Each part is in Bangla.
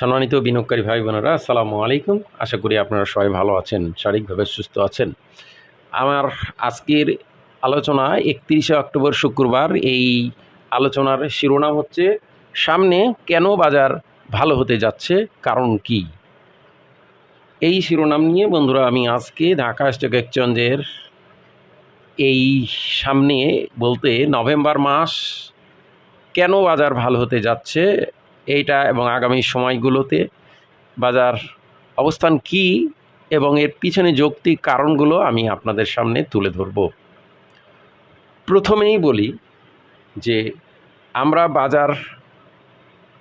সম্মানিত বিনিয়োগকারী ভাই বোনেরা, আসসালামু আলাইকুম। আশা করি আপনারা সবাই ভালো আছেন, শারীরিকভাবে সুস্থ আছেন। আমার আজকের আলোচনা একত্রিশে অক্টোবর শুক্রবার। এই আলোচনার শিরোনাম হচ্ছে, সামনে কেন বাজার ভালো হতে যাচ্ছে, কারণ কি? এই শিরোনাম নিয়ে বন্ধুরা, আমি আজকে ঢাকা স্টক এক্সচেঞ্জের এই সামনে বলতে নভেম্বর মাস কেন বাজার ভালো হতে যাচ্ছে এইটা এবং আগামী সময়গুলোতে বাজার অবস্থান কি এবং এর পিছনে যৌক্তিক কারণগুলো আমি আপনাদের সামনে তুলে ধরব। প্রথমেই বলি যে আমরা বাজার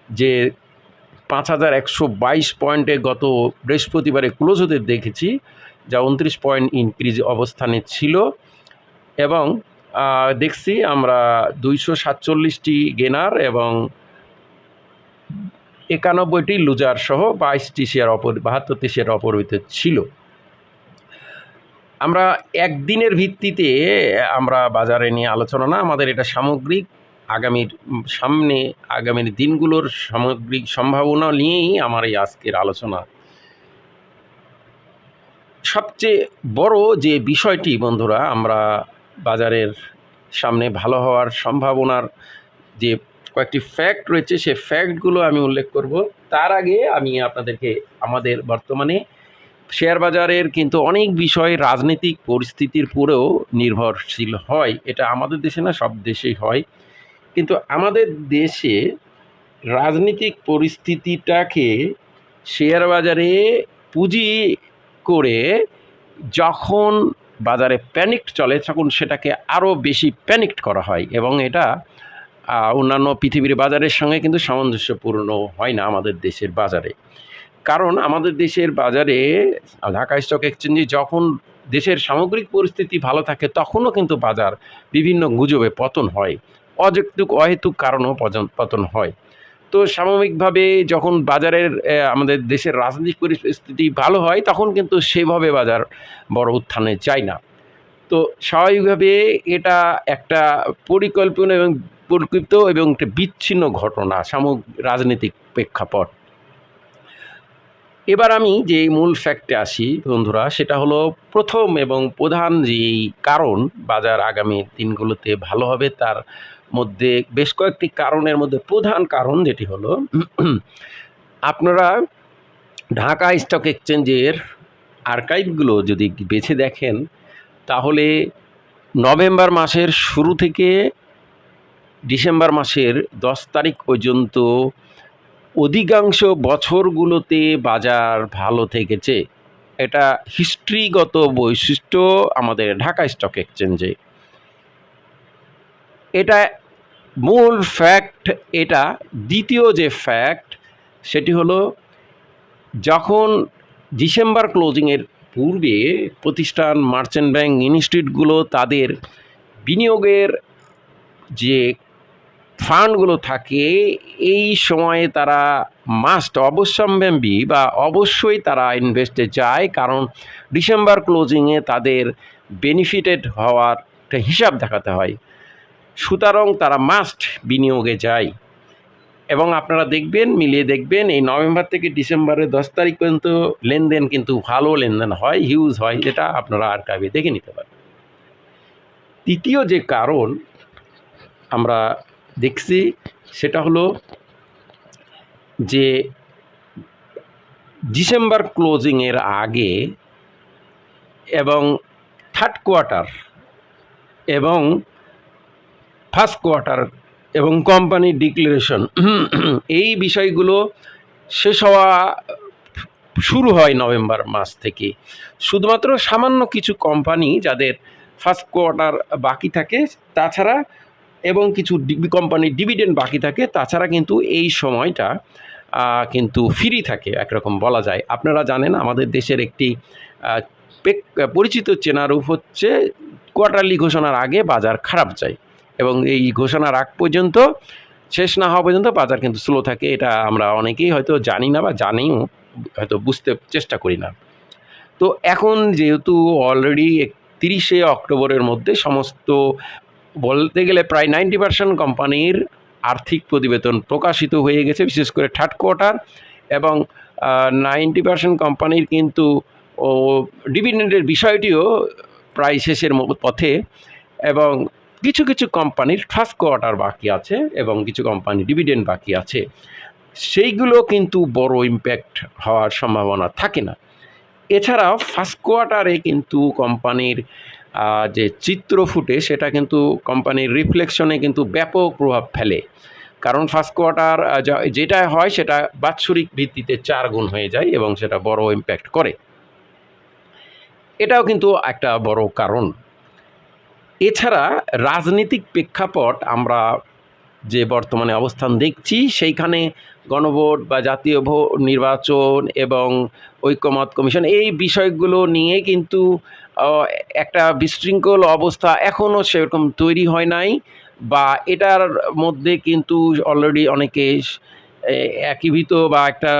যে পাঁচ হাজার একশো বাইশ পয়েন্টে গত বৃহস্পতিবারে ক্লোজ হতে দেখেছি, যা উনত্রিশ পয়েন্ট ইনক্রিজ অবস্থানে ছিল এবং দেখছি আমরা দুইশো সাতচল্লিশটি গেনার এবং একানব্বইটি লুজার সহ বাইশটি শেয়ার অপর, বাহাত্তরটি শেয়ার অপরিহিত ছিল। আমরা একদিনের ভিত্তিতে আমরা বাজারে নিয়ে আলোচনা না, আমাদের এটা সামগ্রিক আগামীর সামনে আগামীর দিনগুলোর সামগ্রিক সম্ভাবনা নিয়েই আমার এই আজকের আলোচনা। সবচেয়ে বড় যে বিষয়টি বন্ধুরা, আমরা বাজারের সামনে ভালো হওয়ার সম্ভাবনার যে কয়েকটি ফ্যাক্ট রয়েছে, সে ফ্যাক্টগুলো আমি উল্লেখ করব। তার আগে আমি আপনাদেরকে আমাদের বর্তমানে শেয়ার বাজারের কিন্তু অনেক বিষয় রাজনৈতিক পরিস্থিতির পুরেও নির্ভরশীল হয়। এটা আমাদের দেশে না, সব দেশেই হয়। কিন্তু আমাদের দেশে রাজনৈতিক পরিস্থিতিটাকে শেয়ার বাজারে পুঁজি করে যখন বাজারে প্যানিকড চলে, তখন সেটাকে আরও বেশি প্যানিকড করা হয়। এবং এটা অন্যান্য পৃথিবীর বাজারের সঙ্গে কিন্তু সামঞ্জস্যপূর্ণ হয় না আমাদের দেশের বাজারে। কারণ আমাদের দেশের বাজারে, ঢাকা স্টক এক্সচেঞ্জে যখন দেশের সামগ্রিক পরিস্থিতি ভালো থাকে, তখনও কিন্তু বাজার বিভিন্ন গুজবে পতন হয়। অযৌক্তিক, অহেতুক কারণেও পতন হয়। তো সাময়িকভাবে যখন বাজারের আমাদের দেশের রাজনৈতিক পরিস্থিতি ভালো হয়, তখন কিন্তু সেভাবে বাজার বড় উত্থানে যায় না। তো স্বাভাবিকভাবে এটা একটা পরিকল্পনা এবং পরিকল্পিত এবং একটা বিচ্ছিন্ন ঘটনা, সামগ্রিক রাজনৈতিক প্রেক্ষাপট। এবার আমি যে মূল ফ্যাক্টে আসি বন্ধুরা, সেটা হলো প্রথম এবং প্রধান যেই কারণ বাজার আগামী দিনগুলোতে ভালো হবে, তার মধ্যে বেশ কয়েকটি কারণের মধ্যে প্রধান কারণ যেটি হলো, আপনারা ঢাকা স্টক এক্সচেঞ্জের আর্কাইভগুলো যদি বেছে দেখেন, তাহলে নভেম্বর মাসের শুরু থেকে ডিসেম্বর মাসের দশ তারিখ পর্যন্ত অধিকাংশ বছরগুলোতে বাজার ভালো থেকেছে। এটা হিস্ট্রিগত বৈশিষ্ট্য আমাদের ঢাকা স্টক এক্সচেঞ্জে। এটা মূল ফ্যাক্ট, এটা দ্বিতীয় যে ফ্যাক্ট, সেটি হলো যখন ডিসেম্বর ক্লোজিংয়ের পূর্বে প্রতিষ্ঠান মার্চেন্ট ব্যাংক ইনস্টিটিউটগুলো তাদের বিনিয়োগের যে ফান্ডগুলো থাকে, এই সময়ে তারা মাস্ট অবশ্যম্ভাবী বা অবশ্যই তারা ইনভেস্টে যায় কারণ ডিসেম্বর ক্লোজিংয়ে তাদের বেনিফিটেড হওয়ার একটা হিসাব দেখাতে হয়। সুতরাং তারা মাস্ট বিনিয়োগে যায়। এবং আপনারা দেখবেন, মিলিয়ে দেখবেন, এই নভেম্বর থেকে ডিসেম্বরের দশ তারিখ পর্যন্ত লেনদেন কিন্তু ভালো লেনদেন হয় হিউজ হয়, যেটা আপনারা আর্কাইভে দেখে নিতে পারেন তৃতীয় যে কারণ, আমরা দেখছি সেটা হলো যে ডিসেম্বর ক্লোজিংয়ের আগে এবং থার্ড কোয়ার্টার এবং ফার্স্ট কোয়ার্টার এবং কোম্পানি ডিক্লারেশন এই বিষয়গুলো শেষ হওয়া শুরু হয় নভেম্বর মাস থেকে। শুধুমাত্র সামান্য কিছু কোম্পানি যাদের ফার্স্ট কোয়ার্টার বাকি থাকে, তাছাড়া এবং কিছু কোম্পানির ডিভিডেন্ড বাকি থাকে, তাছাড়া কিন্তু এই সময়টা কিন্তু ফ্রি থাকে, একরকম বলা যায়। আপনারা জানেন, আমাদের দেশের একটি পরিচিত চেনারূপ হচ্ছে কোয়ার্টারলি ঘোষণার আগে বাজার খারাপ যায়। এবং এই ঘোষণার আগ পর্যন্ত, শেষ না হওয়া পর্যন্ত বাজার কিন্তু স্লো থাকে, এটা আমরা অনেকেই হয়তো জানি না বা জানিও, হয়তো বুঝতে চেষ্টা করি না। তো এখন যেহেতু অলরেডি তিরিশে অক্টোবরের মধ্যে সমস্ত বলতে গেলে প্রায় নাইনটি পার্সেন্ট কোম্পানির আর্থিক প্রতিবেদন প্রকাশিত হয়ে গেছে, বিশেষ করে থার্ড কোয়ার্টার এবং নাইনটি পার্সেন্ট কোম্পানির কিন্তু, ও, ডিভিডেন্ডের বিষয়টিও প্রায় শেষের পথে এবং কিছু কিছু কোম্পানির ফার্স্ট কোয়ার্টার বাকি আছে এবং কিছু কোম্পানি ডিভিডেন্ড বাকি আছে। সেইগুলো কিন্তু বড় ইম্প্যাক্ট হওয়ার সম্ভাবনা থাকে না। এছাড়াও ফার্স্ট কোয়ার্টারে কিন্তু কোম্পানির যে চিত্র ফুটে সেটা কিন্তু কোম্পানির রিফ্লেকশনে কিন্তু ব্যাপক প্রভাব ফেলে। কারণ ফার্স্ট কোয়ার্টার যেটা হয় সেটা বাৎসরিক ভিত্তিতে চার গুণ হয়ে যায় এবং সেটা বড় ইম্প্যাক্ট করে। এটাও কিন্তু একটা বড় কারণ। এছাড়া রাজনৈতিক প্রেক্ষাপট আমরা যে বর্তমানে অবস্থান দেখছি, সেইখানে গণভোট বা জাতীয় ভো- নির্বাচন এবং ঐক্যমত কমিশন এই বিষয়গুলো নিয়ে কিন্তু একটা বিশৃঙ্খল অবস্থা এখনও সেরকম তৈরি হয় নাই বা এটার মধ্যে কিন্তু অলরেডি অনেকে একীভূত বা একটা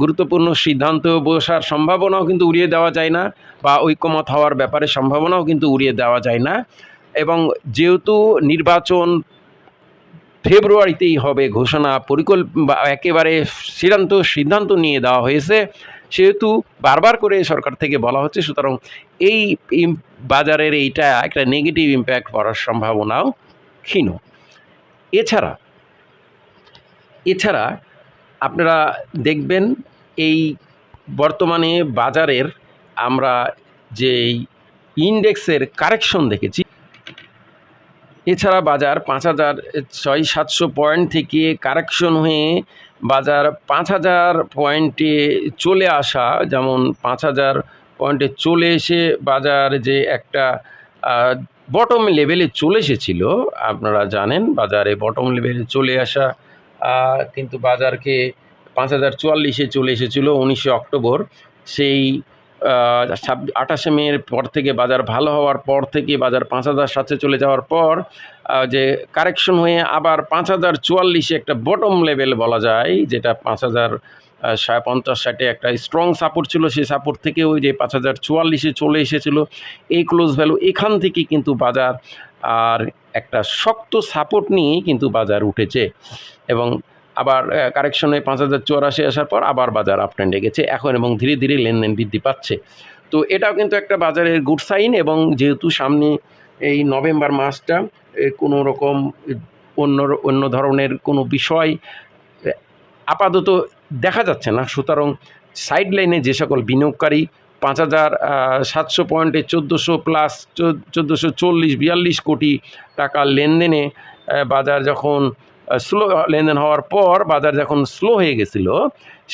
গুরুত্বপূর্ণ সিদ্ধান্ত বসার সম্ভাবনাও কিন্তু উড়িয়ে দেওয়া যায় না বা ঐক্যমত হওয়ার ব্যাপারে সম্ভাবনাও কিন্তু উড়িয়ে দেওয়া যায় না এবং যেহেতু নির্বাচন ফেব্রুয়ারিতেই হবে ঘোষণা পরিকল্প একেবারে চূড়ান্ত সিদ্ধান্ত নিয়ে দেওয়া হয়েছে। সেহেতু বারবার করে সরকার থেকে বলা হচ্ছে, সুতরাং এই বাজারের এইটা একটা নেগেটিভ ইম্প্যাক্ট পড়ার সম্ভাবনাও ক্ষীণ। এছাড়া এছাড়া আপনারা দেখবেন এই বর্তমানে বাজারের আমরা যেই ইন্ডেক্সের কারেকশন দেখেছি এছাড়া বাজার পাঁচ হাজার, ছয় সাতশো পয়েন্ট থেকে কারেকশন হয়ে বাজার পাঁচ হাজার পয়েন্টে চলে আসা, যেমন পাঁচ হাজার পয়েন্টে চলে এসে বাজার যে একটা বটম লেভেলে চলে এসেছিল, আপনারা জানেন বাজারে বটম লেভেলে চলে আসা কিন্তু বাজারকে পাঁচ হাজার চুয়াল্লিশে চলে এসেছিল উনিশে অক্টোবর। সেই আঠাশে মের পর থেকে বাজার ভালো হওয়ার পর থেকে বাজার পাঁচ হাজার সাথে চলে যাওয়ার পর যে কারেকশন হয়ে আবার পাঁচ হাজার চুয়াল্লিশে একটা বটম লেভেল বলা যায়, যেটা পাঁচ হাজার পঞ্চাশ ষাটে একটা স্ট্রং সাপোর্ট ছিল, সেই সাপোর্ট থেকে ওই যে পাঁচ হাজার চুয়াল্লিশে চলে এসেছিল। এই ক্লোজ ভ্যালু এখান থেকে কিন্তু বাজার আর একটা শক্ত সাপোর্ট নিয়েই কিন্তু বাজার উঠেছে। এবং আবার কারেকশনে পাঁচ হাজার চুরাশি আসার পর আবার বাজার আপ ট্রেন্ডে গেছে। এখন এবং ধীরে ধীরে লেনদেন বৃদ্ধি পাচ্ছে। তো এটাও কিন্তু একটা বাজারের গুড সাইন এবং যেহেতু সামনে এই নভেম্বর মাসটা কোনো রকম অন্য অন্য ধরনের কোনো বিষয় আপাতত দেখা যাচ্ছে না। সুতরাং সাইড লাইনে যে সকল বিনিয়োগকারী, পাঁচ হাজার সাতশো পয়েন্টে চোদ্দোশো প্লাস চোদ্দোশো চল্লিশ, বিয়াল্লিশ কোটি টাকা লেনদেনে বাজার যখন স্লো লেনদেন হওয়ার পর বাজার যখন স্লো হয়ে গেছিল,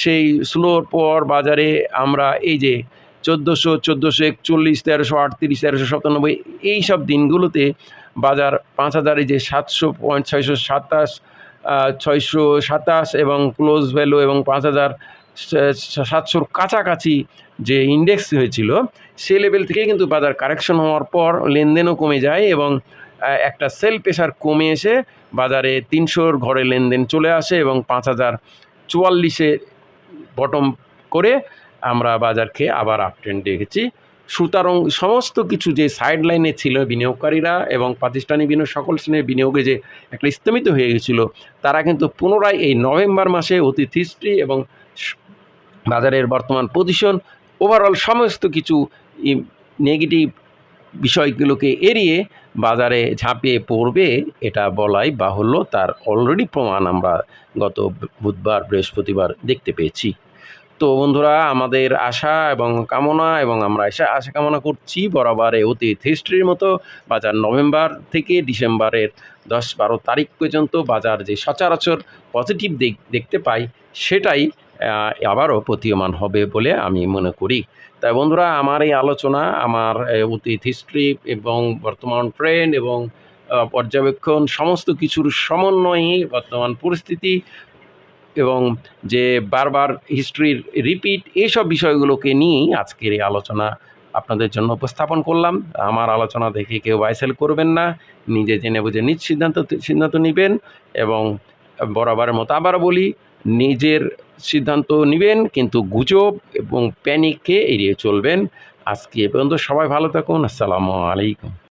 সেই স্লোর পর বাজারে আমরা এই যে চোদ্দোশো চোদ্দোশো একচল্লিশ, তেরোশো আটত্রিশ, তেরোশো সাতানব্বই, এই সব দিনগুলোতে বাজার পাঁচ হাজার যে সাতশো পয়েন্ট ছয়শো সাতাশ ছয়শো সাতাশ এবং ক্লোজ ভ্যালু এবং পাঁচ হাজার সাতশোর কাছাকাছি যে ইন্ডেক্স হয়েছিল, সে লেভেল থেকে কিন্তু বাজার কারেকশন হওয়ার পর লেনদেনও কমে যায় এবং একটা সেল প্রেশার কমে এসে বাজারে তিনশোর ঘরে লেনদেন চলে আসে এবং পাঁচ হাজার চুয়াল্লিশে বটম করে আমরা বাজারকে আবার আপ ট্রেন্ড দেখেছি সুতরাং সমস্ত কিছু যে সাইড লাইনে ছিল বিনিয়োগকারীরা এবং প্রাতিষ্ঠানিক বিনিয়োগ, সকল শ্রেণির বিনিয়োগে যে একটা স্থমিত হয়ে গেছিল, তারা কিন্তু পুনরায় এই নভেম্বর মাসে অতীত হিস্ট্রি এবং বাজারের বর্তমান পজিশন ওভারঅল সমস্ত কিছু নেগেটিভ বিষয়গুলোকে এড়িয়ে বাজারে ঝাঁপিয়ে পড়বে এটা বলাই বাহুল্য। তার অলরেডি প্রমাণ আমরা গত বুধবার, বৃহস্পতিবার দেখতে পেয়েছি। তো বন্ধুরা, আমাদের আশা এবং কামনা এবং আমরা আশা আশা কামনা করছি বরাবরে অতীত হিস্ট্রির মতো বাজার নভেম্বর থেকে ডিসেম্বরের দশ বারো তারিখ পর্যন্ত বাজার যে সচরাচর পজিটিভ দেখতে পাই, সেটাই আবারও প্রতীয়মান হবে বলে আমি মনে করি। তাই বন্ধুরা, আমার এই আলোচনা, আমার অতীত হিস্ট্রি এবং বর্তমান ট্রেন্ড এবং পর্যবেক্ষণ সমস্ত কিছুর সমন্বয়ে বর্তমান পরিস্থিতি এবং যে বারবার হিস্ট্রির রিপিট এইসব বিষয়গুলোকে নিয়েই আজকের এই আলোচনা আপনাদের জন্য উপস্থাপন করলাম। আমার আলোচনা দেখে কেউ বাইসেল করবেন না। নিজে জেনে বুঝে নিজ সিদ্ধান্ত সিদ্ধান্ত নেবেন এবং বরাবরের মতো আবার বলি নিজের সিদ্ধান্ত নেবেন, কিন্তু গুজব এবং প্যানিককে এড়িয়ে চলবেন। আজকে এ পর্যন্ত সবাই ভালো থাকুন। আসসালামু আলাইকুম।